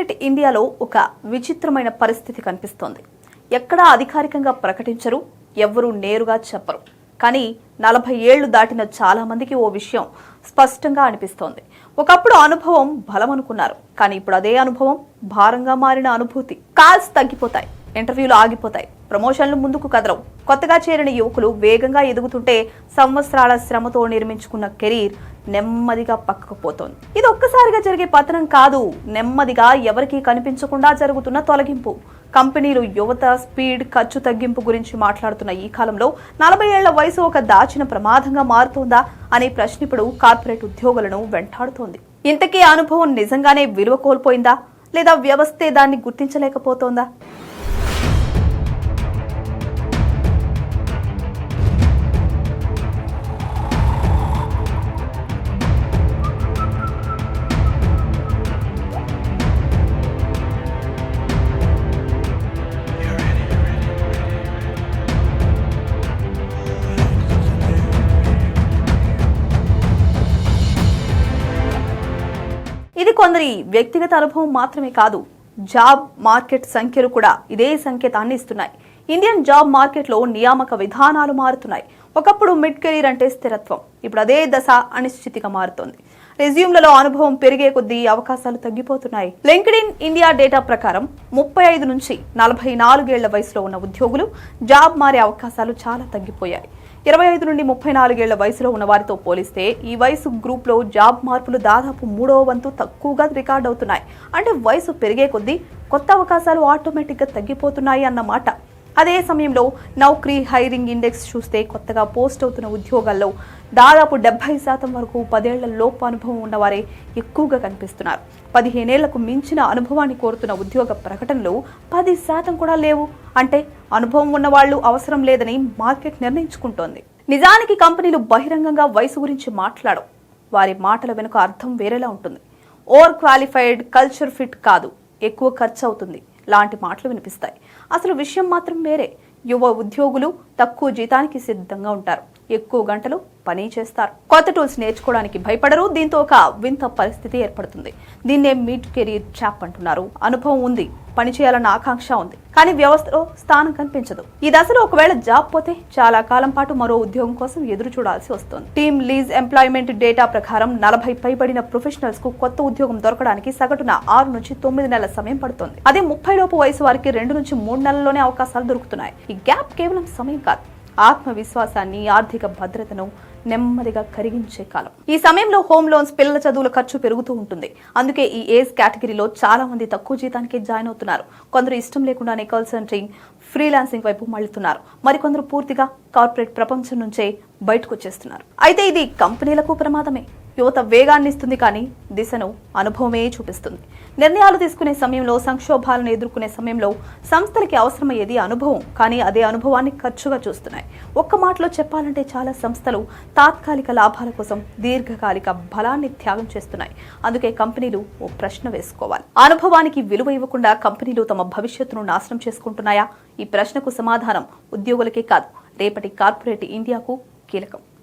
Corporate ఇండియాలో ఒక విచిత్రమైన పరిస్థితి కనిపిస్తోంది. ఎక్కడా అధికారికంగా ప్రకటించరు ఎవ్వరూ నేరుగా చెప్పరు. కానీ నలభై ఏళ్ళు దాటిన చాలామందికి ఓ విషయం స్పష్టంగా అనిపిస్తోంది. ఒకప్పుడు అనుభవం బలం అనుకున్నారు కానీ ఇప్పుడు అదే అనుభవం భారంగా మారిన అనుభూతి. కాల్స్ తగ్గిపోతాయి ఇంటర్వ్యూలు ఆగిపోతాయి. ప్రమోషన్లు ముందుకు కదలవు. కొత్తగా చేరిన యువకులు వేగంగా ఎదుగుతుంటే సంవత్సరాల శ్రమతో నిర్మించుకున్న కెరీర్ నెమ్మదిగా పక్కకు పోతోంది. ఇది ఒక్కసారిగా జరిగే పతనం కాదు. నెమ్మదిగా ఎవరికీ కనిపించకుండా జరుగుతున్న తొలగింపు. కంపెనీలు యువత స్పీడ్ ఖర్చు తగ్గింపు గురించి మాట్లాడుతున్న ఈ కాలంలో నలభై ఏళ్ళ వయసు ఒక దాచిన ప్రమాదంగా మారుతోందా అనే ప్రశ్న ఇప్పుడు కార్పొరేట్ ఉద్యోగులను వెంటాడుతోంది. ఇంతకీ అనుభవం నిజంగానే విలువ కోల్పోయిందా? లేదా వ్యవస్థే దాన్ని గుర్తించలేకపోతోందా? ఇది కొందరి వ్యక్తిగత అనుభవం మాత్రమే కాదు. జాబ్ మార్కెట్ సంఖ్యలు కూడా ఇదే సంకేతాన్ని ఇస్తున్నాయి. ఇండియన్ జాబ్ మార్కెట్లో నియామక విధానాలు మారుతున్నాయి. ఒకప్పుడు మిడ్ కెరీర్ అంటే స్థిరత్వం. ఇప్పుడు అదే దశ అనిశ్చితిగా మారుతోంది. రెజ్యూమ్లలో అనుభవం పెరిగే కొద్దీ అవకాశాలు తగ్గిపోతున్నాయి. లింక్డ్ ఇన్ ఇండియా డేటా ప్రకారం ముప్పై ఐదు నుంచి నలభై నాలుగేళ్ళ వయసులో ఉన్న ఉద్యోగులు జాబ్ మారే అవకాశాలు చాలా తగ్గిపోయాయి. ఇరవై ఐదు నుండి ముప్పై నాలుగేళ్ళ వయసులో ఉన్న వారితో పోలిస్తే ఈ వయసు గ్రూప్లో జాబ్ మార్పులు దాదాపు మూడవ వంతు తక్కువగా రికార్డ్ అవుతున్నాయి అంటే వయసు పెరిగే కొద్దీ కొత్త అవకాశాలు ఆటోమేటిక్గా తగ్గిపోతున్నాయి అన్నమాట అదే సమయంలో నౌకరీ హైరింగ్ ఇండెక్స్ చూస్తే కొత్తగా పోస్ట్ అవుతున్న ఉద్యోగాల్లో దాదాపు డెబ్బై శాతం వరకు పదేళ్ళ లోపు అనుభవం ఉన్నవారే ఎక్కువగా కనిపిస్తున్నారు. పదిహేనేళ్ళకు మించిన అనుభవాన్ని కోరుతున్న ఉద్యోగ ప్రకటనలు పది శాతం కూడా లేవు. అంటే అనుభవం ఉన్నవాళ్ళు అవసరం లేదని మార్కెట్ నిర్ణయించుకుంటోంది. నిజానికి కంపెనీలు బహిరంగంగా వయసు గురించి మాట్లాడవు. వారి మాటల వెనుక అర్థం వేరేలా ఉంటుంది. ఓవర్ క్వాలిఫైడ్ కల్చర్ ఫిట్ కాదు. ఎక్కువ ఖర్చు అవుతుంది లాంటి మాటలు వినిపిస్తాయి. అసలు విషయం మాత్రం వేరే. యువ ఉద్యోగులు తక్కువ జీతానికి సిద్ధంగా ఉంటారు. ఎక్కువ గంటలు పని చేస్తారు. కొత్త టూల్స్ నేర్చుకోవడానికి భయపడరు. దీంతో ఒక వింత పరిస్థితి ఏర్పడుతుంది. దీన్నే మీట్ కెరీర్ ట్రాప్ అంటున్నారు. అనుభవం ఉంది. పని చేయాలన్న ఆకాంక్ష ఉంది. కానీ వ్యవస్థలో స్థానం కనిపించదు. ఈ దశలో ఒకవేళ జాబ్ పోతే చాలా కాలం పాటు మరో ఉద్యోగం కోసం ఎదురు చూడాల్సి వస్తుంది. టీమ్ లీజ్ ఎంప్లాయ్మెంట్ డేటా ప్రకారం నలభై పైబడిన ప్రొఫెషనల్స్కు కొత్త ఉద్యోగం దొరకడానికి సగటున ఆరు నుంచి తొమ్మిది నెలల సమయం పడుతుంది. అదే ముప్పై లోపు వయసు వారికి రెండు నుంచి మూడు నెలల్లోనే అవకాశాలు దొరుకుతున్నాయి. ఈ గ్యాప్ కేవలం సమయం కాదు. ఆత్మవిశ్వాసాన్ని ఆర్థిక భద్రతను నెమ్మదిగా కరిగించే కాలం. ఈ సమయంలో హోమ్ లోన్స్ పిల్లల చదువుల ఖర్చు పెరుగుతూ ఉంటుంది. అందుకే ఈ ఏజ్ కేటగిరీలో చాలా మంది తక్కువ జీతానికి జాయిన్ అవుతున్నారు. కొందరు ఇష్టం లేకుండానే కాల్ సెంటరింగ్ ఫ్రీలాన్సింగ్ వైపు మళ్ళుతున్నారు. మరికొందరు పూర్తిగా కార్పొరేట్ ప్రపంచం నుంచే బయటకు వచ్చేస్తున్నారు. అయితే ఇది కంపెనీలకు ప్రమాదమే. యువత వేగాన్ని ఇస్తుంది కానీ దిశను అనుభవమే చూపిస్తుంది. నిర్ణయాలు తీసుకునే సమయంలో సంక్షోభాలను ఎదుర్కొనే సమయంలో సంస్థలకి అవసరమయ్యేది అనుభవం. కానీ అదే అనుభవాన్ని ఖర్చుగా చూస్తున్నాయి. ఒక్క మాటలో చెప్పాలంటే చాలా సంస్థలు తాత్కాలిక లాభాల కోసం దీర్ఘకాలిక బలాన్ని త్యాగం చేస్తున్నాయి. అందుకే కంపెనీలు ఓ ప్రశ్న వేసుకోవాలి. అనుభవానికి విలువ ఇవ్వకుండా కంపెనీలు తమ భవిష్యత్తును నాశనం చేసుకుంటున్నాయా? ఈ ప్రశ్నకు సమాధానం ఉద్యోగులకే కాదు. రేపటి కార్పొరేట్ ఇండియాకు కీలకం.